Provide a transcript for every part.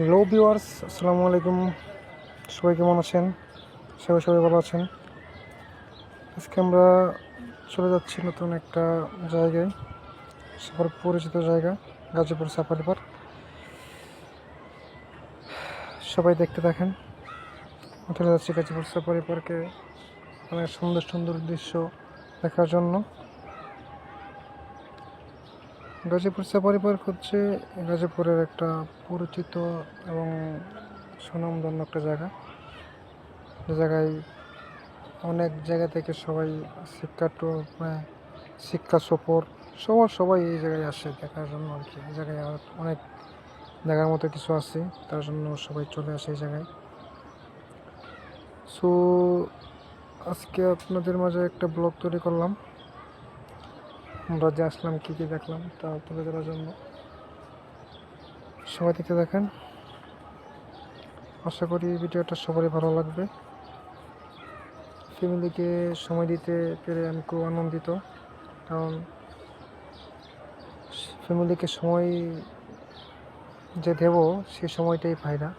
Hello viewers, আসসালামু আলাইকুম। সবাই কেমন আছেন? সবাই সবাই ভালো আছেন। আজকে আমরা চলে যাচ্ছি নতুন একটা জায়গায় সবার পরিচিত জায়গা, গাজীপুর সাফারি পার্ক সবাই দেখতে দেখেন চলে যাচ্ছি গাজীপুর সাফারি পার্কে অনেক সুন্দর সুন্দর দৃশ্য দেখার জন্য। গাজীপুর সাফারি পার্ক হচ্ছে গাজীপুরের একটা পরিচিত এবং সুনামধন্য একটা জায়গা। যে জায়গায় অনেক জায়গা থেকে সবাই শিক্ষা টু- মানে শিক্ষা সফর, সবার সবাই এই জায়গায় আসে দেখার জন্য আর কি। এই জায়গায় অনেক দেখার মতো কিছু আছে, তার জন্য সবাই চলে আসে এই জায়গায়। সো আজকে আপনাদের মাঝে একটা ব্লগ তৈরি করলাম। আমরা যে আসলাম, কী কী দেখলাম তা ধরার জন্য। সবাই দেখতে দেখেন আশা করি ভিডিওটা সবারই ভালো লাগবে। ফ্যামিলিকে সময় দিতে পেরে আমি খুব আনন্দিত, কারণ ফ্যামিলিকে সময় যে দেব, সে সময়টাই পাই না।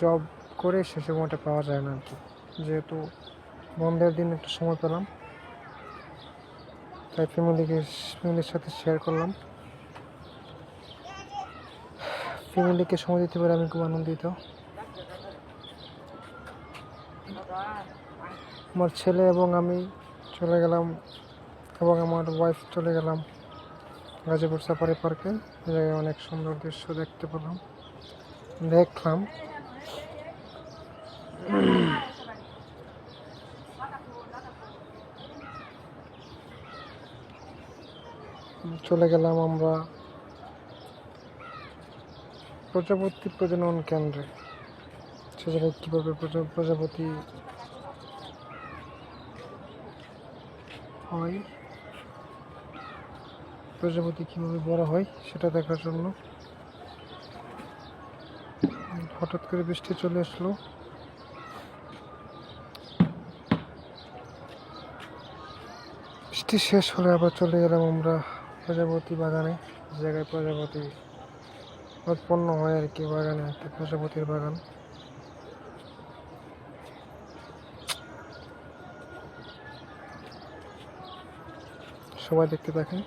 জব করে সে সময়টা পাওয়া যায় না আর কি। যেহেতু বন্ধের দিন একটু সময় পেলাম। তাই ফ্যামিলিকে ফ্যামিলির সাথে শেয়ার করলাম। ফ্যামিলিকে সময় দিতে পেরে, আমি খুব আনন্দিত। আমার ছেলে এবং আমি চলে গেলাম এবং আমার ওয়াইফ চলে গেলাম গাজীপুর সাফারি পার্কে জায়গায় অনেক সুন্দর দৃশ্য দেখতে পেলাম, দেখলাম। চলে গেলাম আমরা প্রজাপতি প্রজনন কেন্দ্রে। সেখানে কীভাবে প্রজা- প্রজাপতি হয়, প্রজাপতি কীভাবে বড় হয় সেটা দেখার জন্য। হঠাৎ করে বৃষ্টি চলে আসলো। বৃষ্টি শেষ হলে আবার চলে গেলাম আমরা প্রজাপতি বাগানে জায়গায় প্রজাপতি উৎপন্ন হয় আর কি বাগানে একটা প্রজাপতির বাগান। সবাই দেখতে থাকেন।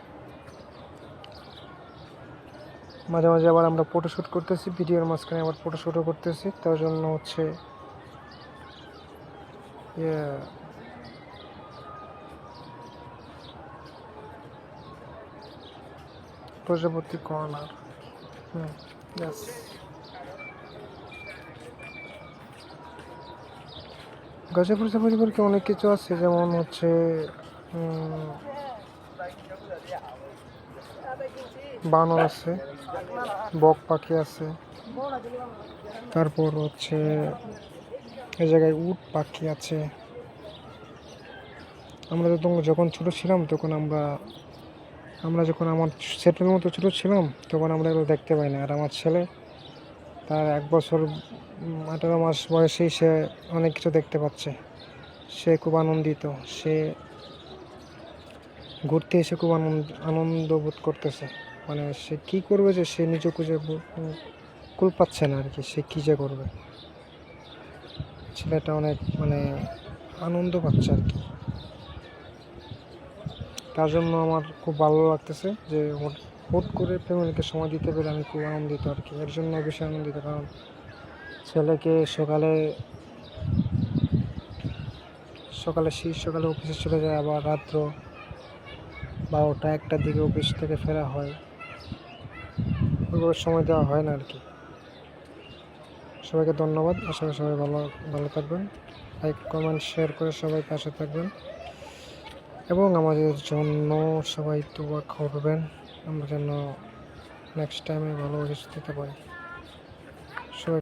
মাঝে মাঝে আবার আমরা ফটোশ্যুট করতেছি, ভিডিওর মাঝখানে আবার ফটোশ্যুটও করতেছি। তার জন্য হচ্ছে প্রজাপতি কর্নার। হুম সাফারি পার্কে অনেক কিছু আছে, যেমন হচ্ছে বানর আছে, বক পাখি আছে, তারপর হচ্ছে, এই জায়গায় উট পাখি আছে। আমরা যখন ছোট ছিলাম, তখন আমরা আমরা যখন আমার সেটের মতো ছোটো ছিলাম, তখন আমরা এগুলো দেখতে পাই না। আর আমার ছেলে, তার এক বছর আঠারো মাস বয়সেই সে অনেক কিছু দেখতে পাচ্ছে। সে খুব আনন্দিত। সে ঘুরতে এসে খুব আনন্দ আনন্দ বোধ করতেছে। মানে সে কি করবে যে সে নিজে খুঁজে কুল পাচ্ছে না আর কি সে কী যে করবে? ছেলেটা অনেক মানে আনন্দ পাচ্ছে আর কি তার জন্য আমার খুব ভালো লাগতেছে যে হুট- করে ফ্যামিলিকে সময় দিতে পেরে আমি খুব আনন্দিত আর কি। এর জন্য বেশি আনন্দিত, কারণ ছেলেকে সকালে সকালে শীত সকালে অফিসে চলে যায়, আবার রাত্র বারোটা একটার দিকে অফিস থেকে ফেরা হয়। ওইভাবে সময় দেওয়া হয় না আর কি। সবাইকে ধন্যবাদ। আশা করি সবাই ভালো ভালো থাকবেন। লাইক কমেন্ট শেয়ার করে সবাই পাশে থাকবেন। এবং আমাদের জন্য সবাই দোয়া করবেন। আমরা যেন নেক্সট টাইমে ভালো দিতে পারি। সবাই